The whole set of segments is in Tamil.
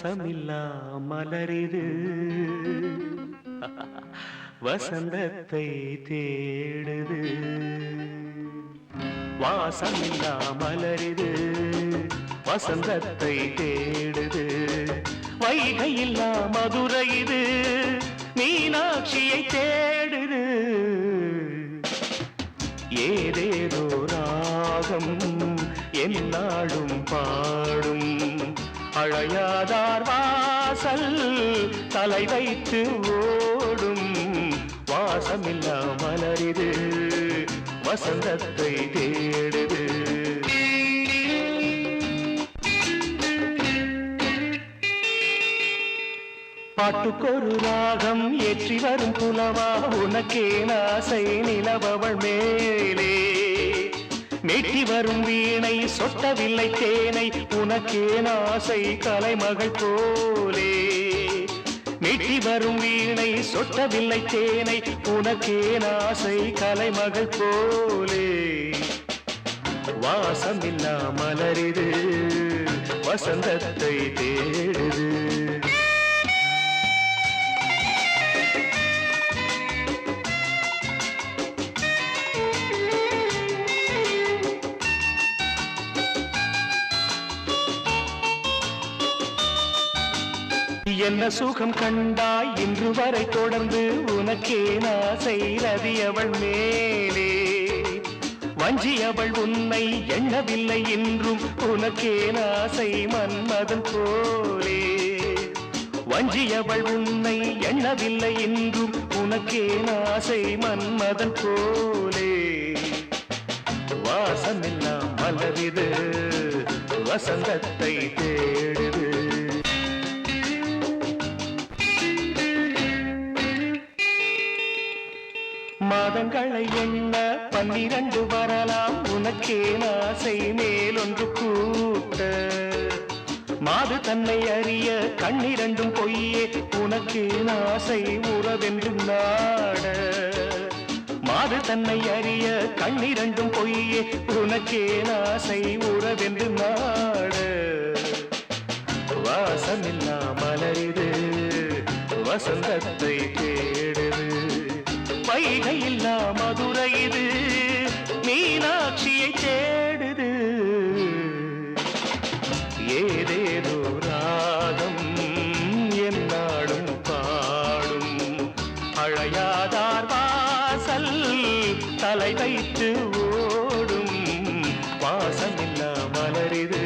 வாசமில்லா மலரிது. வசந்தத்தை தேடுது. வாசமில்லா மலரிது. வசந்தத்தை தேடுது. வைகையில்லா மதுரை இது மீனாட்சியை தேடுது. ஏதேதோ ராகம் எல்லாடும் பாடும். அழையாதா வாசல் தலை வைத்து ஓடும். வாசமில்லா மலரிது வசந்தத்தை தேடுது. பாட்டுக்கொரு ராகம் ஏற்றி வரும் புலவா உனக்கே நாசை நிலவவள் மேலே. மெட்டி வரும் வீணை சொட்டவில்லை தேனை உனக்கே நாசை கலைமகள் போலே. மெட்டி வரும் வீணை சொட்டவில்லை தேனை உனக்கேன் ஆசை கலைமகள் போலே. வாசமில்லா மலரிது வசந்தத்தை தேடுது. என்ன சுகம் கண்டாய் இன்று வரை தொடர்ந்து உனக்கே நாசை ரதி அவள் மேலே? வஞ்சி அவள் உன்னை எண்ணவில்லை என்றும் உனக்கே நாசை மன்மதன் போலே. வஞ்சி அவள் உன்னை எண்ணவில்லை என்றும் உனக்கே நாசை மன்மதன் போலே. வாசமில்லாம் மலரிது வசந்தத்தை தேடு. மாதங்களை என்ன பன்னிரண்டு வரலாம். உனக்கே ஆசை மேலொன்று கூட்ட. மாது தன்னை அறிய கண்ணிரண்டும் பொய்யே உனக்கே ஆசை உறவென்று நாட. மாது தன்னை அறிய கண்ணிரண்டும் பொய்யே உனக்கே ஆசை உறவென்று நாட. வாசமில்லா மலரிது வசந்தத்தை தேடுது. வைகையில்லா மதுரை இது மீனாட்சியை தேடுது. ஏதேதோ ராகம் என்னாடும் பாடும். அழையாதார் வாசல் தலை வைத்து ஓடும். வாசமில்லா மலரிது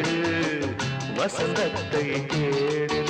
வசந்தத்தை தேடுது